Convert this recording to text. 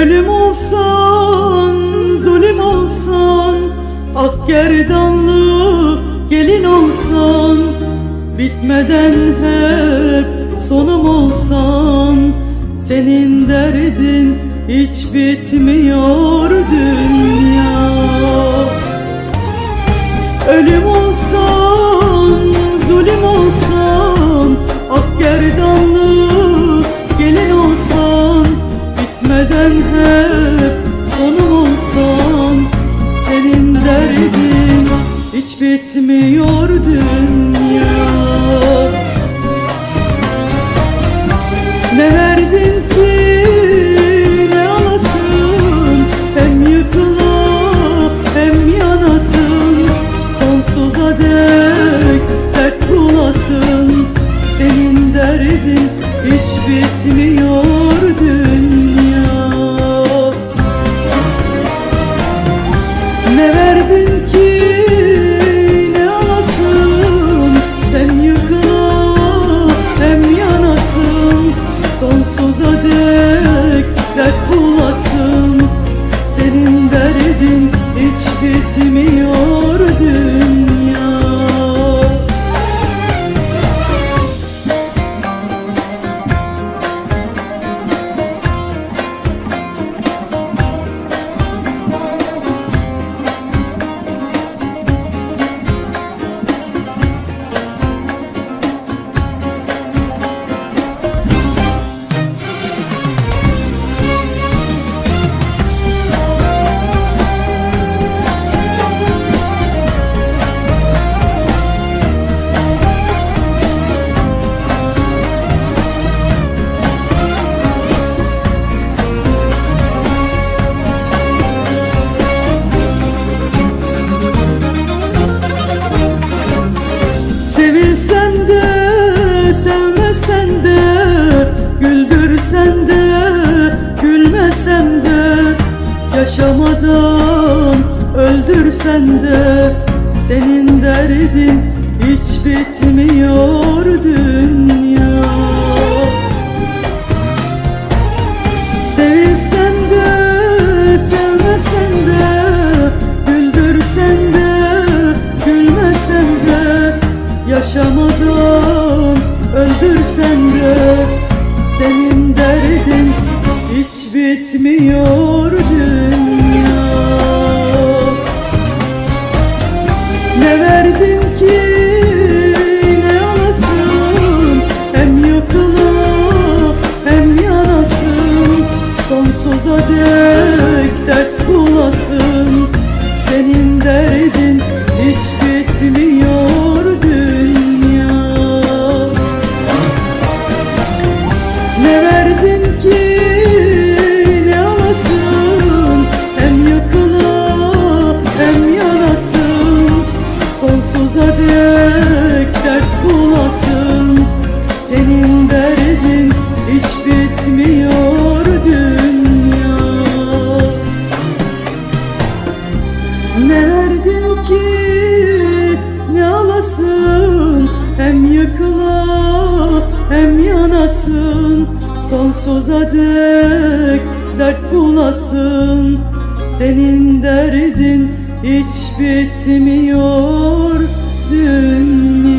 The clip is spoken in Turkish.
Ölüm olsan, zulüm olsan Ak gerdanlı gelin olsan Bitmeden hep sonum olsan Senin derdin hiç bitmiyor dünya. Ölüm olsan, hiç bitmiyor dünya. Ne verdin ki Sonsuza dek dert bulasın. Senin derdin hiç bitmiyor Yaşamadan öldürsen de Senin derdin hiç bitmiyor dünya. Sevilsen de sevmesen de Güldürsen de gülmesen de Yaşamadan öldürsen de Senin derdin hiç bitmiyor dünya Ne verdin ki? Ne alasın? Hem yıkılıp hem yanasın. Sonsuza dek hem yanasın Sonsuza dek dert bulasın. Senin derdin hiç bitmiyor dünya